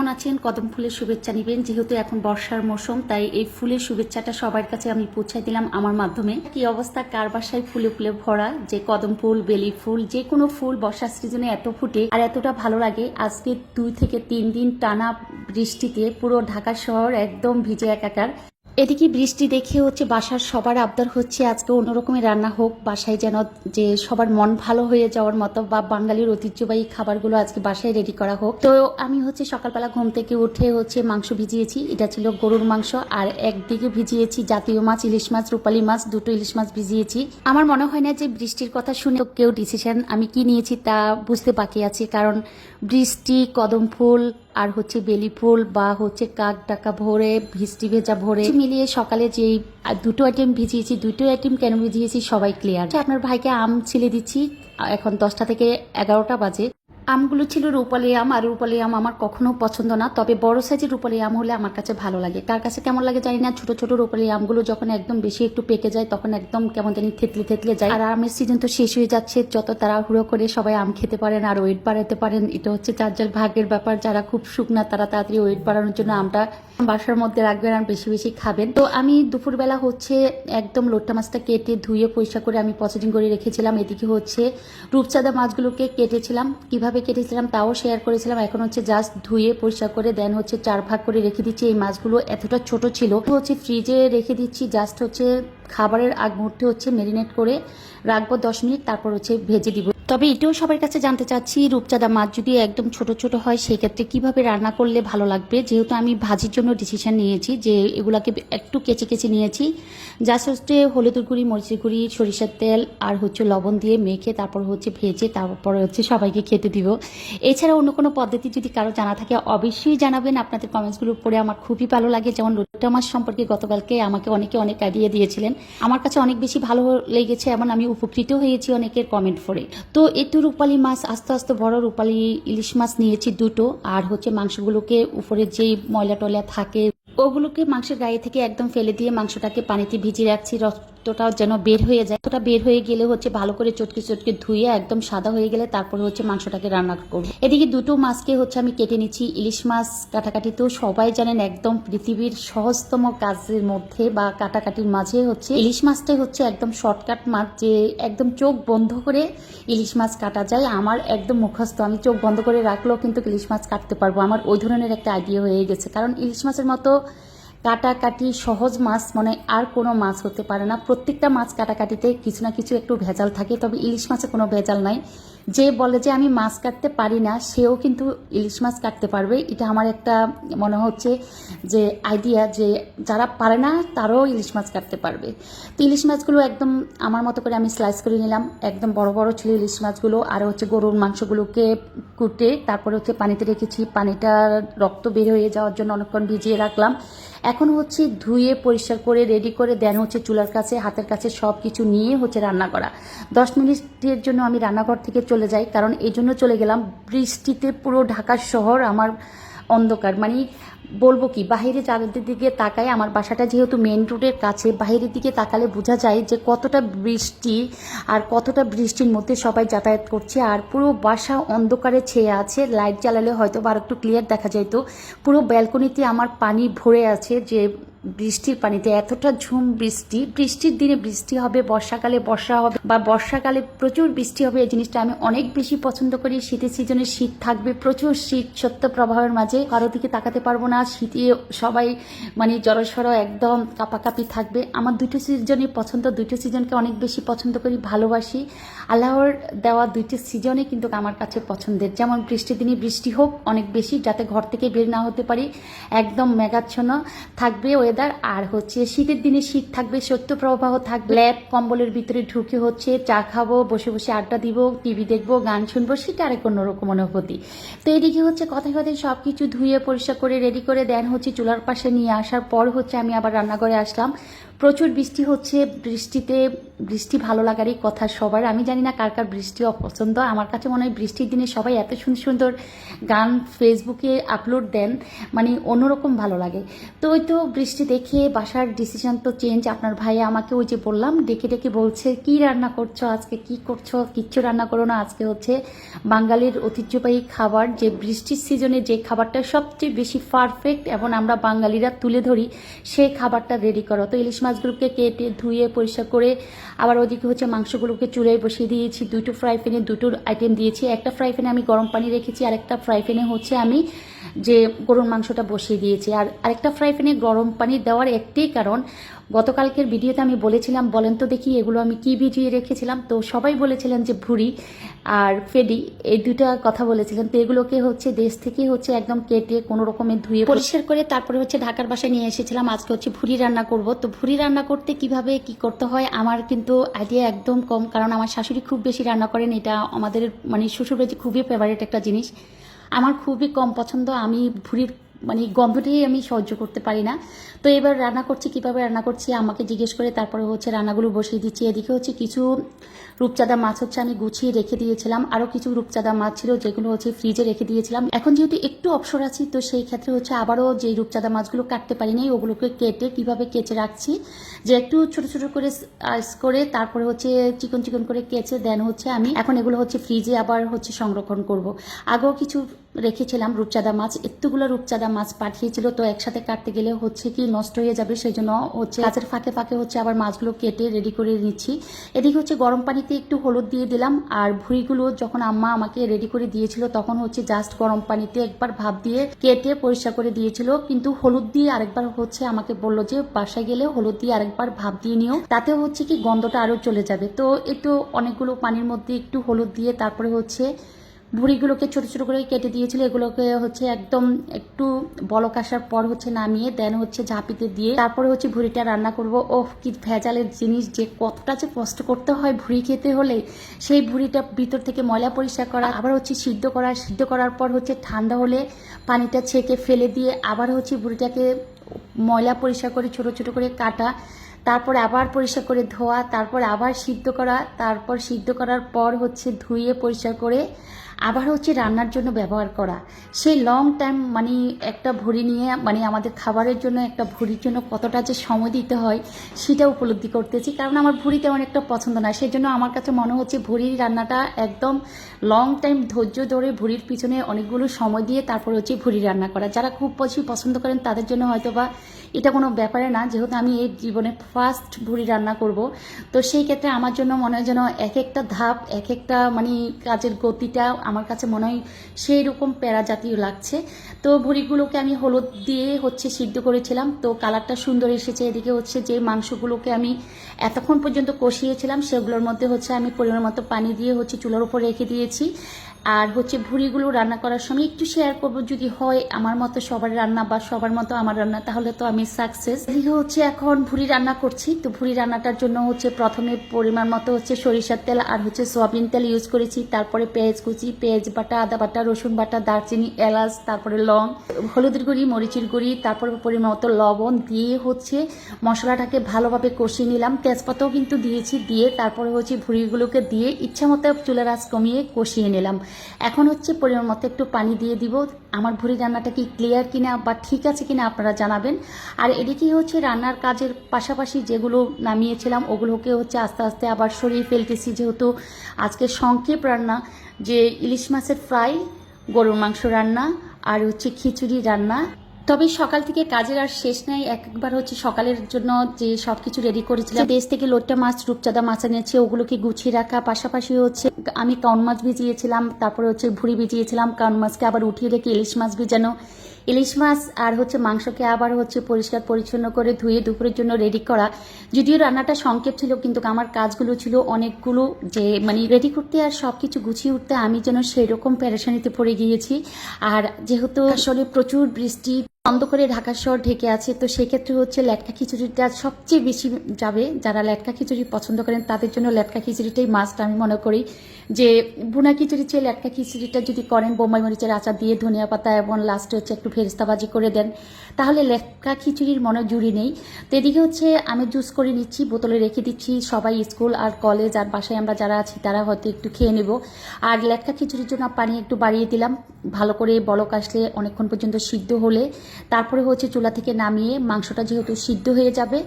কেমন আছেন? কদম ফুলের শুভেচ্ছা নেবেন। যেহেতু এখন বর্ষার মৌসুম, তাই এই ফুলের শুভেচ্ছাটা সবার কাছে আমি পৌঁছাই দিলাম আমার মাধ্যমে। কি অবস্থা? কার বাসায় ফুলে ফুলে ভরা? যে কদম ফুল, বেলি ফুল, যে কোনো ফুল বর্ষার সিজনে এত ফুটে আর এতটা ভালো লাগে। আজকে দুই থেকে তিন দিন টানা বৃষ্টিতে পুরো ঢাকা শহর একদম ভিজে একাকার। এদিকে বৃষ্টি দেখে হচ্ছে বাসার সবার আবদার হচ্ছে আজকে অন্যরকমের রান্না হোক। বাসায় যেন যে সবার মন ভালো হয়ে যাওয়ার মতো বা বাঙালির ঐতিহ্যবাহী খাবারগুলো আজকে বাসায় রেডি করা হোক। তো আমি হচ্ছে সকালবেলা ঘুম থেকে উঠে হচ্ছে মাংস ভিজিয়েছি। এটা ছিল গরুর মাংস আর একদিকে ভিজিয়েছি জাতীয় মাছ, ইলিশ মাছ, রূপালী মাছ, দুটো ইলিশ মাছ ভিজিয়েছি। আমার মনে হয় না যে বৃষ্টির কথা শুনে কেউ ডিসিশন আমি কি নিয়েছি তা বুঝতে বাকি আছে। কারণ বৃষ্টি কদম ফুল আর হচ্ছে বেলি ফুল বা হচ্ছে কাক ডাকা ভরে ভিস্টি ভেজা ভরে। মিলিয়ে সকালে যেই দুটো আইটেম ভিজিয়েছি, দুটো আইটেম কেন ভিজিয়েছি সবাই ক্লিয়ার আপনার ভাইকে আম ছিলে দিচ্ছি, এখন দশটা থেকে এগারোটা বাজে। আমগুলো ছিল রূপালি আম, আর রূপালি আম আমার কখনো পছন্দ না। তবে বড় সাইজের রূপালি আম হলে আমার কাছে ভালো লাগে। কার কাছে কেমন লাগে জানি না। ছোট ছোট রূপালি আমগুলো যখন একদম বেশি একটু পেকে যায়, তখন একদম কেমন জানি থেতলে থেতলে যায়। আর আমের সিজন তো শেষ হয়ে যাচ্ছে, যত তাড়াহুড়ো করে সবাই আম খেতে পারেন আর ওয়েট বাড়াতে পারেন, এটা হচ্ছে যার যার ভাগ্যের ব্যাপার। যারা খুব শুকনা, তারা তাড়াতাড়ি ওয়েট বাড়ানোর জন্য আমটা বাসার মধ্যে রাখবেন আর বেশি বেশি খাবেন। তো আমি দুপুরবেলা হচ্ছে একদম লোট্টা মাছটা কেটে ধুয়ে পরিষ্কার করে আমি প্রসেসিং করে রেখেছিলাম। এদিকে হচ্ছে রূপচাঁদা মাছগুলোকে কেটেছিলাম। কীভাবে কেটেছিলাম, তাও শেয়ার করেছিলাম। এখন হচ্ছে জাস্ট ধুয়ে, পরিষ্কার করে দেন হচ্ছে চার ভাগ করে রেখে দিচ্ছি। এই মাছগুলো এতটা ছোট ছিল। হচ্ছে ফ্রিজে রেখে দিচ্ছি জাস্ট হচ্ছে খাবারের আগ মুহূর্তে হচ্ছে মেরিনেট করে রাখব দশ মিনিট, তারপর হচ্ছে ভেজে দিব। তবে এটাও সবার কাছে জানতে চাচ্ছি, রূপচাঁদা মাছ যদি একদম ছোট ছোট হয়, সেক্ষেত্রে কীভাবে রান্না করলে ভালো লাগবে? যেহেতু আমি ভাজির জন্য ডিসিশন নিয়েছি যে এগুলাকে একটু কেচে কেচে নিয়েছি। জাস্ট হচ্ছে হলুদের গুঁড়ি, মরিচের গুঁড়ি, সরিষার তেল আর হচ্ছে লবণ দিয়ে মেখে তারপর হচ্ছে ভেজে তারপরে হচ্ছে সবাইকে খেতে দিব। এছাড়া অন্য কোনো পদ্ধতি যদি কারও জানা থাকে, অবশ্যই জানাবেন। আপনাদের কমেন্টসগুলো পড়ে আমার খুবই ভালো লাগে। যেমন লোটা মাছ সম্পর্কে গতকালকে আমাকে অনেকে অনেক আইডিয়া দিয়েছিলেন। আমার কাছে অনেক বেশি ভালো লেগেছে, এমন আমি উপকৃত হয়েছি অনেকের কমেন্ট পড়ে। তো একটু রূপালি মাছ, আস্তে আস্তে বড় রূপালি ইলিশ মাছ নিয়েছি দুটো। আর হচ্ছে মাংসগুলোকে উপরে যেই ময়লা টয়লা থাকে, ওগুলোকে মাংসের গায়ে থেকে একদম ফেলে দিয়ে মাংসটাকে পানিতে ভিজিয়ে রাখছি। রক্তটাও যেন বের হয়ে যায়। ওটা বের হয়ে গেলে হচ্ছে ভালো করে চটকে চটকে ধুয়ে একদম সাদা হয়ে গেলে তারপরে হচ্ছে মাংসটাকে রান্না করব। এদিকে দুটো মাছকে হচ্ছে আমি কেটে নিচ্ছি। ইলিশ মাছ কাটাকাটি তো সবাই জানেন একদম পৃথিবীর সহজতম কাজের মধ্যে বা কাটাকাটির মাঝে হচ্ছে ইলিশ মাছটাই হচ্ছে একদম শর্টকাট মাছ যে একদম চোখ বন্ধ করে ইলিশ মাছ কাটা যায়। আমার একদম মুখস্থ, আমি চোখ বন্ধ করে রাখলেও কিন্তু ইলিশ মাছ কাটতে পারব। আমার ওই ধরনের একটা আইডিয়া হয়ে গেছে। কারণ ইলিশ মাছের মতো কাটাকাটি সহজ মাছ মানে আর কোনো মাছ হতে পারে না। প্রত্যেকটা মাছ কাটাকাটিতে কিছু না কিছু একটু ভেজাল থাকে, তবে ইলিশ মাছে কোনো ভেজাল নাই। যে বলে যে আমি মাছ কাটতে পারি না, সেও কিন্তু ইলিশ মাছ কাটতে পারবে। এটা আমার একটা মনে হচ্ছে যে আইডিয়া যে যারা পারে না, তারাও ইলিশ মাছ কাটতে পারবে। তো ইলিশ মাছগুলো একদম আমার মতো করে আমি স্লাইস করে নিলাম। একদম বড় বড় ছিল ইলিশ মাছগুলো। আর হচ্ছে গরুর মাংসগুলোকে কুটে তারপরে হচ্ছে পানিতে রেখেছি। পানিটা রক্ত বের হয়ে যাওয়ার জন্য অনেকক্ষণ ভিজিয়ে রাখলাম। এখন হচ্ছে ধুয়ে পরিষ্কার করে রেডি করে দেন হচ্ছে চুলার কাছে, হাতের কাছে সব কিছু নিয়ে হচ্ছে রান্না করা। দশ মিনিটের জন্য আমি রান্নাঘর থেকে চলে যাই, কারণ এই জন্য চলে গেলাম বৃষ্টিতে পুরো ঢাকা শহর আমার অন্ধকার। মানে বলব কি, বাহিরে চাঁদের দিকে তাকায়, আমার বাসাটা যেহেতু মেন রোডের কাছে, বাহিরের দিকে তাকালে বোঝা যায় যে কতটা বৃষ্টি আর কতটা বৃষ্টির মধ্যে সবাই যাতায়াত করছে। আর পুরো বাসা অন্ধকারে ছেয়ে আছে লাইট জ্বালালে হয়তো বা একটু ক্লিয়ার দেখা যাইতো। পুরো ব্যালকনিতে আমার পানি ভরে আছে যে বৃষ্টির পানিতে এতটা ঝুম বৃষ্টি, বৃষ্টির দিনে বৃষ্টি হবে, বর্ষাকালে বর্ষা হবে বা বর্ষাকালে প্রচুর বৃষ্টি হবে, এই জিনিসটা আমি অনেক বেশি পছন্দ করি। শীতের সিজনে শীত থাকবে, প্রচুর শীত, সত্য প্রভাবের মাঝে কারও দিকে তাকাতে পারব না, শীতে সবাই মানে জড়সড় একদম কাপাকাপি থাকবে। আমার দুটো সিজনই পছন্দ, দুটো সিজনকে অনেক বেশি পছন্দ করি, ভালোবাসি। আল্লাহর দেওয়া দুইটি সিজনই কিন্তু আমার কাছে পছন্দের। যেমন বৃষ্টির দিনে বৃষ্টি হোক, অনেক বেশি, যাতে ঘর থেকে বের না হতে পারি, একদম মেঘাচ্ছন্ন থাকবে ওয়েদার আর হচ্ছে শীতের দিনে শীত থাকবে সত্য প্রবাহ থাকবে। ল্যাব কম্বলের ভিতরে ঢুকে হচ্ছে চা খাব, বসে বসে আড্ডা দিব, টিভি দেখব, গান শুনব, সেটা আরেক অন্যরকম অনুভূতি। তো এদিকে হচ্ছে কথায় কথায় সব কিছু ধুয়ে পরিষ্কার করে রেডি করে দেন হচ্ছে চুলার পাশে নিয়ে আসার পর হচ্ছে আমি আবার রান্নাঘরে আসলাম। প্রচুর বৃষ্টি হচ্ছে, বৃষ্টিতে বৃষ্টি ভালো লাগারই কথা সবার। আমি জানি না কার কার বৃষ্টি অপছন্দ। আমার কাছে মনে হয় বৃষ্টির দিনে সবাই এত সুন্দর সুন্দর গান ফেসবুকে আপলোড দেন মানে অন্যরকম ভালো লাগে। তো ওই তো বৃষ্টি দেখে বাসার ডিসিশন তো চেঞ্জ আপনার ভাই আমাকে ওই যে বললাম, ডেকে ডেকে বলছে, কি রান্না করছ আজকে? কি করছ? কিচ্ছু রান্না করো না। আজকে হচ্ছে বাঙালির ঐতিহ্যবাহী খাবার। যে বৃষ্টির সিজনে যে খাবারটা সবচেয়ে বেশি পারফেক্ট এবং আমরা বাঙালিরা তুলে ধরি, সেই খাবারটা রেডি করো। তো ইলিশ মাছগুলোকে কেটে ধুয়ে পরিষ্কার করে আবার ওদিকে হচ্ছে মাংসগুলোকে চুলায় বসিয়ে দিয়েছি। দুটো ফ্রাই প্যানে দুটো আইটেম দিয়েছি। একটা ফ্রাই প্যানে আমি গরম পানি রেখেছি আর একটা ফ্রাই প্যানে হচ্ছে আমি যে গরুর মাংসটা বসিয়ে দিয়েছি। আর আরেকটা ফ্রাই প্যানে গরম পানি দেওয়ার একটাই কারণ, গতকালকের ভিডিওতে আমি বলেছিলাম, বলেন তো দেখি এগুলো আমি কি ভিজিয়ে রেখেছিলাম। তো সবাই বলেছিলেন যে ভুড়ি আর ফেডি, এই দুটা কথা বলেছিলেন। তো এগুলোকে হচ্ছে দেশ থেকে হচ্ছে একদম কেটে কোনো রকমের ধুয়ে পরিষ্কার করে তারপরে হচ্ছে ঢাকার বাসায় নিয়ে এসেছিলাম। আজকে হচ্ছে ভুড়ি রান্না করব। তো ভুড়ি রান্না করতে কীভাবে কি করতে হয় আমার কিন্তু আইডিয়া একদম কম, কারণ আমার শাশুড়ি খুব বেশি রান্না করেন। এটা আমাদের মানে শ্বশুরবাড়িতে খুবই ফেভারিট একটা জিনিস। আমার খুবই কম পছন্দ। আমি ভুড়ির মানে গন্ধটাই আমি সহ্য করতে পারি না। তো এবার রান্না করছি, কীভাবে রান্না করছি আমাকে জিজ্ঞেস করে তারপরে হচ্ছে রান্নাগুলো বসিয়ে দিচ্ছি। এদিকে হচ্ছে কিছু রূপচাঁদা মাছ হচ্ছে আমি গুছিয়ে রেখে দিয়েছিলাম। আরও কিছু রূপচাঁদা মাছ ছিল যেগুলো হচ্ছে ফ্রিজে রেখে দিয়েছিলাম। এখন যেহেতু একটু অবসর আছি, তো সেই ক্ষেত্রে হচ্ছে আবারও যে রূপচাঁদা মাছগুলো কাটতে পারিনি, ওগুলোকে কেটে কীভাবে কেচে রাখছি, যে একটু ছোট ছোট করে আইস করে তারপরে হচ্ছে চিকন চিকন করে কেচে দেন হচ্ছে আমি। এখন এগুলো হচ্ছে ফ্রিজে আবার হচ্ছে সংরক্ষণ করব। আগেও কিছু রেখেছিলাম রূপচাঁদা মাছ, এতগুলো রূপচাঁদা মাছ পাঠিয়েছিল, তো একসাথে কাটতে গেলে হচ্ছে কি নষ্ট হয়ে যাবে সেই জন্য হচ্ছে কাজের ফাঁকে ফাঁকে হচ্ছে আবার মাছগুলো কেটে রেডি করে নিচ্ছি। এদিকে হচ্ছে গরম পানিতে একটু হলুদ দিয়ে দিলাম, আর ভুঁড়িগুলো যখন আম্মা আমাকে রেডি করে দিয়েছিল, তখন হচ্ছে জাস্ট গরম পানিতে একবার ভাপ দিয়ে কেটে পরিষ্কার করে দিয়েছিল, কিন্তু হলুদ দিয়ে আরেকবার হচ্ছে আমাকে বলল যে বাসায় গেলে হলুদ দিয়ে আরেকবার ভাপ দিয়ে নিও, তাতে হচ্ছে কি গন্ধটা আরও চলে যাবে। তো একটু অনেকগুলো পানির মধ্যে একটু হলুদ দিয়ে তারপরে হচ্ছে ভুড়িগুলোকে ছোট ছোট করে কেটে দিয়েছিল। এগুলোকে হচ্ছে একদম একটু বলক আসার পর হচ্ছে নামিয়ে দেন হচ্ছে ঝাঁপিতে দিয়ে তারপরে হচ্ছে ভুড়িটা রান্না করব। ওহ, কি ভেজালের জিনিস যে কতটা যে কষ্ট করতে হয় ভুড়ি খেতে হলে। সেই ভুড়িটা ভিতর থেকে ময়লা পরিষ্কার করা, আবার হচ্ছে সিদ্ধ করা, সিদ্ধ করার পর হচ্ছে ঠান্ডা হলে পানিটা ছেঁকে ফেলে দিয়ে আবার হচ্ছে ভুড়িটাকে ময়লা পরিষ্কার করে ছোট ছোট করে কাটা, তারপরে আবার পরিষ্কার করে ধোয়া, তারপর আবার সিদ্ধ করা, তারপর সিদ্ধ করার পর হচ্ছে ধুয়ে পরিষ্কার করে আবার হচ্ছে রান্নার জন্য ব্যবহার করা। সেই লং টাইম মানে একটা ভুড়ি নিয়ে মানে আমাদের খাবারের জন্য একটা ভুড়ির জন্য কতটা যে সময় দিতে হয়, সেটা উপলব্ধি করতেছি। কারণ আমার ভুড়ি তেমন একটা পছন্দ না সেই জন্য আমার কাছে মনে হচ্ছে ভুড়ির রান্নাটা একদম লং টাইম ধৈর্য ধরে ভুড়ির পিছনে অনেকগুলো সময় দিয়ে তারপর হচ্ছে ভুড়ি রান্না করা। যারা খুব বেশি পছন্দ করেন তাদের জন্য হয়তো বা এটা কোনো ব্যাপারে না, যেহেতু আমি এই জীবনে ফার্স্ট ভুড়ি রান্না করব। তো সেই ক্ষেত্রে আমার জন্য মনে হয় যেন এক একটা ধাপ, এক একটা মানে কাজের গতিটা আমার কাছে মনে হয় সেই রকম প্যারা জাতীয় লাগছে। তো ভুড়িগুলোকে আমি হলুদ দিয়ে হচ্ছে সিদ্ধ করেছিলাম। তো কালারটা সুন্দর এসেছে। এদিকে হচ্ছে যে মাংসগুলোকে আমি এতক্ষণ পর্যন্ত কষিয়েছিলাম, সেগুলোর মধ্যে হচ্ছে আমি পরিমাণ মতো পানি দিয়ে হচ্ছে চুলার উপর রেখে দিয়েছি। আর হচ্ছে ভুড়িগুলো রান্না করার সময় একটু শেয়ার করব। যদি হয় আমার মতো সবার রান্না বা সবার মতো আমার রান্না, তাহলে তো আমি সাকসেস হচ্ছে এখন ভুড়ি রান্না করছি। তো ভুড়ি রান্নাটার জন্য হচ্ছে প্রথমে পরিমাণ মতো হচ্ছে সরিষার তেল আর হচ্ছে সোয়াবিন তেল ইউজ করেছি। তারপরে পেঁয়াজ কুচি, পেঁয়াজ বাটা, আদা বাটা, রসুন বাটা, দারচিনি, এলাচ, তারপরে লং, হলুদের গুঁড়ি, মরিচের গুঁড়ি, তারপরে পরিমাণ মতো লবণ দিয়ে হচ্ছে মশলাটাকে ভালোভাবে কষিয়ে নিলাম। তেজপাতাও কিন্তু দিয়েছি, দিয়ে তারপরে হচ্ছে ভুড়িগুলোকে দিয়ে ইচ্ছা মতো চুলের আঁচ কমিয়ে কষিয়ে নিলাম। এখন হচ্ছে পরিমাণ মতো একটু পানি দিয়ে দিব। আমার ভুড়ি রান্নাটা কি ক্লিয়ার কিনা বা ঠিক আছে কিনা আপনারা জানাবেন। আর এদিকেই হচ্ছে রান্নার কাজের পাশাপাশি যেগুলো নামিয়েছিলাম, ওগুলোকে হচ্ছে আস্তে আস্তে আবার সরিয়ে ফেলতেছি। যেহেতু আজকে সংক্ষেপ রান্না, যে ইলিশ মাছের ফ্রাই গরুর মাংস রান্না, আর হচ্ছে খিচুড়ি রান্না তবে সকাল থেকে কাজের আর শেষ নাই। একবার হচ্ছে সকালের জন্য যে সব কিছু রেডি করেছিলাম। দেশ থেকে লোট্টা মাছ, রূপচাঁদা মাছ এনেছে, ওগুলোকে গুছিয়ে রাখা। পাশাপাশি হচ্ছে আমি কাউন মাছ ভিজিয়েছিলাম, তারপরে হচ্ছে ভুড়ি ভিজিয়েছিলাম। কাউন মাছকে আবার উঠিয়ে রেখে ইলিশ মাছ ভিজানো। ইলিশ মাছ আর হচ্ছে মাংসকে আবার হচ্ছে পরিষ্কার পরিচ্ছন্ন করে ধুয়ে দুপুরের জন্য রেডি করা। যদিও রান্নাটা সংক্ষেপ ছিল, কিন্তু আমার কাজগুলো ছিল অনেকগুলো যে মানে রেডি করতে আর সব কিছু গুছিয়ে উঠতে আমি যেন সেই রকম প্যারেশানিতে পড়ে গিয়েছি। আর যেহেতু আসলে প্রচুর বৃষ্টি বন্ধ করে ঢাকা শহর ঢেকে আছে। তো সেক্ষেত্রে হচ্ছে লেটকা খিচুড়িটা সবচেয়ে বেশি যাবে। যারা লেটকা খিচুড়ি পছন্দ করেন, তাদের জন্য লেটকা খিচুড়িটাই মাস্ট আমি মনে করি। যে ভুনা খিচুড়ি চেয়ে লেটকা খিচুড়িটা যদি করেন, বোম্বাই মরিচের আচার দিয়ে ধনিয়া পাতা এবং লাস্টে হচ্ছে একটু ফেরিস্তাবাজি করে দেন, তাহলে লেটকা খিচুড়ির মনে জুড়ি নেই। তো এদিকে হচ্ছে আমি জুস করে নিচ্ছি, বোতলে রেখে দিচ্ছি সবাই স্কুল আর কলেজ আর বাসায় আমরা যারা আছি, তারা হয়তো একটু খেয়ে নেব। আর লেটকা খিচুড়ির জন্য পানি একটু বাড়িয়ে দিলাম। ভালো করে বলক আসলে অনেকক্ষণ পর্যন্ত সিদ্ধ হলে তারপরে হচ্ছে চুলা থেকে নামিয়ে মাংসটা যেহেতু সিদ্ধ হয়ে যাবে,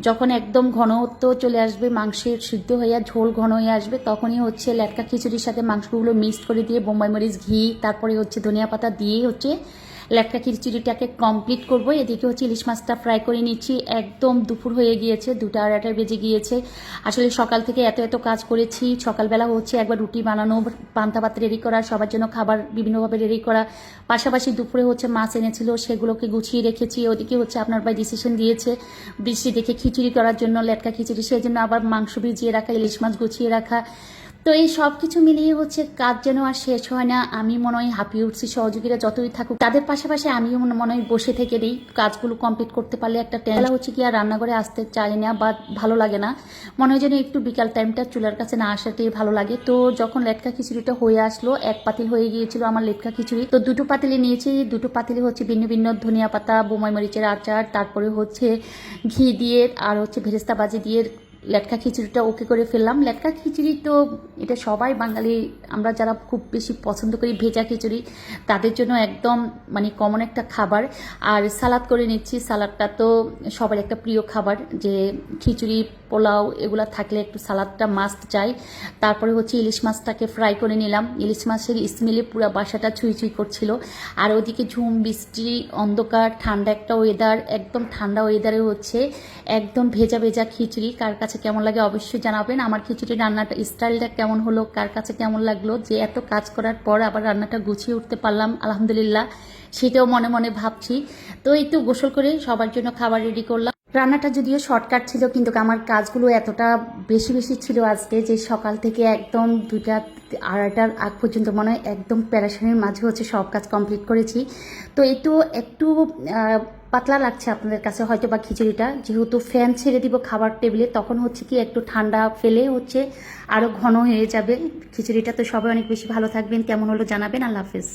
যখন একদম ঘনত্ব চলে আসবে, মাংসের সিদ্ধ হয়ে ঝোল ঘন হয়ে আসবে, তখনই হচ্ছে লেটকা খিচুড়ির সাথে মাংসগুলো মিক্সড করে দিয়ে বোম্বাই মরিচ ঘি, তারপরে হচ্ছে ধনিয়া পাতা দিয়ে হচ্ছে লেটকা খিচুড়িটাকে কমপ্লিট করব। এদিকে হচ্ছে ইলিশ মাছটা ফ্রাই করে নিচ্ছি। একদম দুপুর হয়ে গিয়েছে, দুটো আড়াইটা বেজে গিয়েছে। আসলে সকাল থেকে এত এত কাজ করেছি। সকালবেলা হচ্ছে একবার রুটি বানানো, পান্তা ভাত রেডি করা, সবার জন্য খাবার বিভিন্নভাবে রেডি করা। পাশাপাশি দুপুরে হচ্ছে মাছ এনেছিল, সেগুলোকে গুছিয়ে রেখেছি। ওদিকে হচ্ছে আপনার ভাই ডিসিশন দিয়েছে বৃষ্টি দেখে খিচুড়ি করার জন্য, লেটকা খিচুড়ি, সেই জন্য আবার মাংস ভিজিয়ে রাখা, ইলিশ মাছ গুছিয়ে রাখা। তো এই সব কিছু মিলিয়ে হচ্ছে কাজ যেন আর শেষ হয় না। আমি মনে হয় হাঁপিয়ে উঠছি, সহযোগীরা যতই থাকুক। তাদের পাশাপাশি আমিও মনে- হয় বসে থেকে দিই। কাজগুলো কমপ্লিট করতে পারলে একটা টেলা হচ্ছে কি আর রান্নাঘরে আসতে চাই না বা ভালো লাগে না। মনে হয় যেন একটু বিকাল টাইমটা চুলার কাছে না আসাতেই ভালো লাগে। তো যখন লেটকা খিচুড়িটা হয়ে আসলো, এক পাতিল হয়ে গিয়েছিল আমার লেটকা খিচুড়ি। তো দুটো পাতিলে নিয়েছি। দুটো পাতিলে হচ্ছে ভিন্ন ভিন্ন ধনিয়া পাতা, বোমাই মরিচের আচার, তারপরে হচ্ছে ঘি দিয়ে আর হচ্ছে ভেরেস্তা বাজি দিয়ে লেটকা খিচুড়িটা ওকে করে ফেললাম। লেটকা খিচুড়ি তো এটা সবাই বাঙালি, আমরা যারা খুব বেশি পছন্দ করি ভেজা খিচুড়ি, তাদের জন্য একদম মানে কমন একটা খাবার। আর সালাদ করে নিচ্ছি, সালাদটা তো সবার একটা প্রিয় খাবার যে খিচুড়ি পোলাও এগুলা থাকলে একটু সালাদটা মাস্ট চাই। তারপরে হচ্ছে ইলিশ মাছটাকে ফ্রাই করে নিলাম। ইলিশ মাছের স্মেলে পুরো বাসাটা ছুঁই ছুঁই করছিল। আর ওদিকে ঝুম, বৃষ্টি, অন্ধকার, ঠান্ডা একটা ওয়েদার একদম ঠান্ডা ওয়েদারে হচ্ছে একদম ভেজা ভেজা খিচুড়ি। কার কাছে কেমন লাগে অবশ্যই জানাবেন। আমার খিচুড়ি রান্নাটা স্টাইলটা কেমন হলো, কার কাছে কেমন লাগল, যে এত কাজ করার পর আবার রান্নাটা গুছিয়ে উঠতে পারলাম, আলহামদুলিল্লাহ, সেটাও মনে মনে ভাবছি। তো এই তো গোসল করে সবার জন্য খাবার রেডি করলাম। রান্নাটা যদিও শর্টকাট ছিল, কিন্তু আমার কাজগুলো এতটা বেশি বেশি ছিল আজকে যে সকাল থেকে একদম দুটা আড়াইটার আগ পর্যন্ত মনে হয় একদম প্যারাশনের মাঝে হচ্ছে সব কাজ কমপ্লিট করেছি। তো এই তো একটু পাতলা লাগছে আপনাদের কাছে হয়তো বা খিচুড়িটা। যেহেতু ফ্যান ছেড়ে দিব খাবার টেবিলে তখন হচ্ছে কি একটু ঠান্ডা ফেলে হচ্ছে আরও ঘন হয়ে যাবে। খিচুড়িটা তো সবাই অনেক বেশি ভালো থাকবেন। কেমন হলো জানাবেন। আল্লাহ হাফেজ।